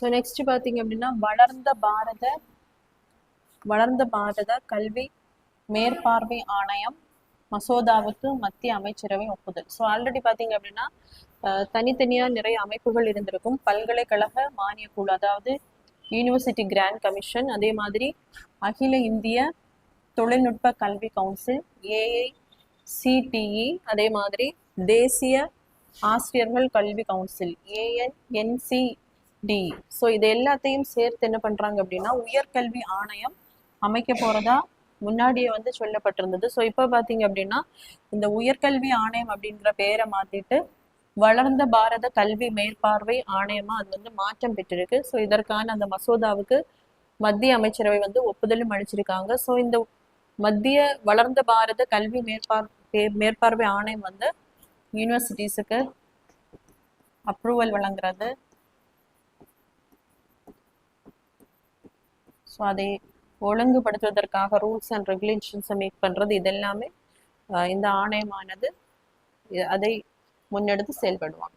So next பார்த்தீங்க அப்படின்னா வளர்ந்த பாரத வளர்ந்த பாரத கல்வி மேற்பார்வை ஆணையம் மசோதாவுக்கு மத்திய அமைச்சரவை ஒப்புதல். ஸோ ஆல்ரெடி பார்த்தீங்க அப்படின்னா தனித்தனியா நிறைய அமைப்புகள் இருந்திருக்கும். பல்கலைக்கழக மானிய குழு அதாவது யூனிவர்சிட்டி கிராண்ட் கமிஷன் அதே மாதிரி அகில இந்திய தொழில்நுட்ப கல்வி கவுன்சில் ஏஐ சிடிஇ அதே மாதிரி தேசிய ஆசிரியர்கள் கல்வி கவுன்சில் டி. ஸோ இது எல்லாத்தையும் சேர்த்து என்ன பண்றாங்க அப்படின்னா உயர்கல்வி ஆணையம் அமைக்க போறதா முன்னாடியே வந்து சொல்லப்பட்டிருந்தது. ஸோ இப்போ பார்த்தீங்க அப்படின்னா இந்த உயர்கல்வி ஆணையம் அப்படின்ற பேரை மாத்திட்டு வளர்ந்த பாரத கல்வி மேற்பார்வை ஆணையமா அது வந்து மாற்றம் பெற்றிருக்கு. ஸோ இதற்கான அந்த மசோதாவுக்கு மத்திய அமைச்சரவை வந்து ஒப்புதலும் அளிச்சிருக்காங்க. ஸோ இந்த மத்திய வளர்ந்த பாரத கல்வி மேற்பார் மே- மேற்பார்வை ஆணையம் வந்து யூனிவர்சிட்டிஸுக்கு அப்ரூவல் வழங்குறது ஸோ அதை ஒழுங்குபடுத்துவதற்காக ரூல்ஸ் அண்ட் ரெகுலேஷன்ஸை மேக் பண்ணுறது இதெல்லாமே இந்த ஆணையமானது அதை முன்னெடுத்து செயல்படுவாங்க.